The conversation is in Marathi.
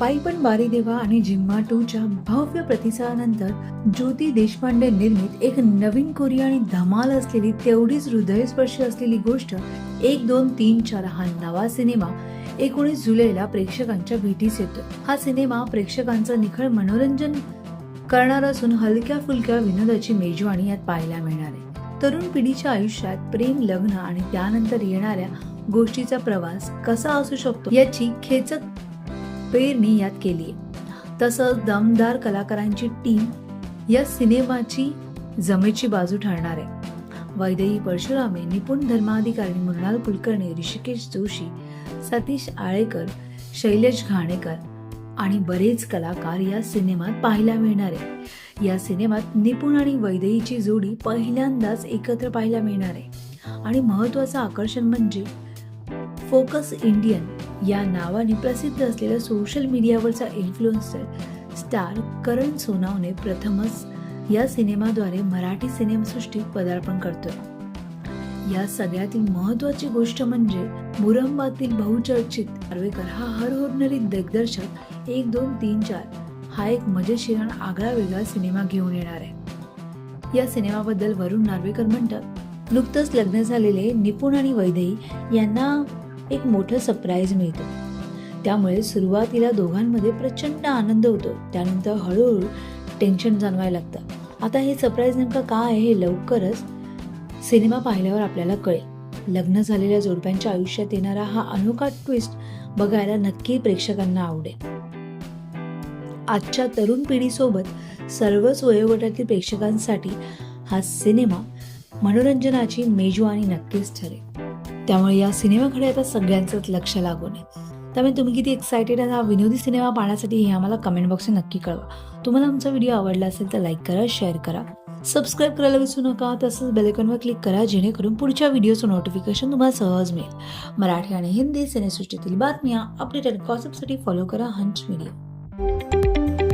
पायी पण बारी देवा आणि जिम्मा टूच्या भव्य प्रतिसादानंतर ज्योती देशपांडे निर्मित एक नवीन कोरी आणि धमाल असलेली तेवढीच हृदयस्पर्शी असलेली गोष्ट एक दोन तीन चार हा नवा सिनेमा एकोणीस जुलैला प्रेक्षकांच्या भेटीस येतो हा सिनेमा प्रेक्षकांचं निखळ मनोरंजन करणार असून हलक्या फुलक्या विनोदाची मेजवानी यात पाहायला मिळणार आहे. तरुण पिढीच्या आयुष्यात प्रेम लग्न आणि त्यानंतर येणाऱ्या गोष्टीचा प्रवास कसा असू शकतो याची खेचक पेरणी यात केली तसंच दमदार कलाकारांची टीम या सिनेमाची जमेची बाजू ठरणार आहे. वैदेही परशुरामे निपुण धर्माधिकारी मृणाल कुलकर्णी ऋषिकेश जोशी सतीश आळेकर शैलेश घाणेकर आणि बरेच कलाकार या सिनेमात पाहायला मिळणार आहे. या सिनेमात निपुण आणि वैदेहीची जोडी पहिल्यांदाच एकत्र पाहायला मिळणार आहे. आणि महत्वाचं आकर्षण म्हणजे फोकस इंडियन या नावाने प्रसिद्ध असलेल्या सोशल मीडियावरचा इन्फ्लुएन्सर स्टार करण सोनावने प्रथमच या सिनेमाद्वारे मराठी सिनेमासृष्टीत पदार्पण करतोय. या सगळ्यातील महत्वाची गोष्ट म्हणजे मुरंबातील बहुचर्चित नार्वेकर हा हरहुरणारी दिग्दर्शक एक दोन तीन चार हा एक मजेशीर आणि आगळा वेगळा सिनेमा घेऊन येणार आहे. या सिनेमाबद्दल वरुण नार्वेकर म्हणतात नुकतंच लग्न झालेले निपुण आणि वैदेही यांना एक मोठं सरप्राईज मिळतं. त्यामुळे सुरुवातीला दोघांमध्ये प्रचंड आनंद होतो. त्यानंतर हळूहळू टेन्शन जाणवायला लागतं. आता हे सरप्राईज नेमकं काय आहे हे लवकरच सिनेमा पाहिल्यावर आपल्याला कळेल. लग्न झालेल्या जोडप्यांच्या आयुष्यात येणारा हा अनोखा ट्विस्ट बघायला नक्की प्रेक्षकांना आवडेल. आजच्या तरुण पिढीसोबत सर्वच वयोगटातील प्रेक्षकांसाठी हा सिनेमा मनोरंजनाची मेजवानी नक्कीच ठरेल. त्यामुळे या सिनेमाकडे आता सगळ्यांचंच लक्ष लागून आहे. त्यामुळे तुम्ही किती एक्सायटेड आहात हा विनोदी सिनेमा पाहण्यासाठी हे आम्हाला कमेंट बॉक्सने नक्की कळवा. तुम्हाला आमचा व्हिडिओ आवडला असेल तर लाईक करा शेअर करा. सबस्क्राईब करायला विसरू नका तसंच बेलेकॉनवर क्लिक करा जेणेकरून पुढच्या व्हिडिओचं नोटिफिकेशन तुम्हाला सहज मिळेल. मराठी आणि हिंदी सिनेसृष्टीतील बातम्या अपडेट आणि गॉसिपसाठी फॉलो करा हंच मीडिया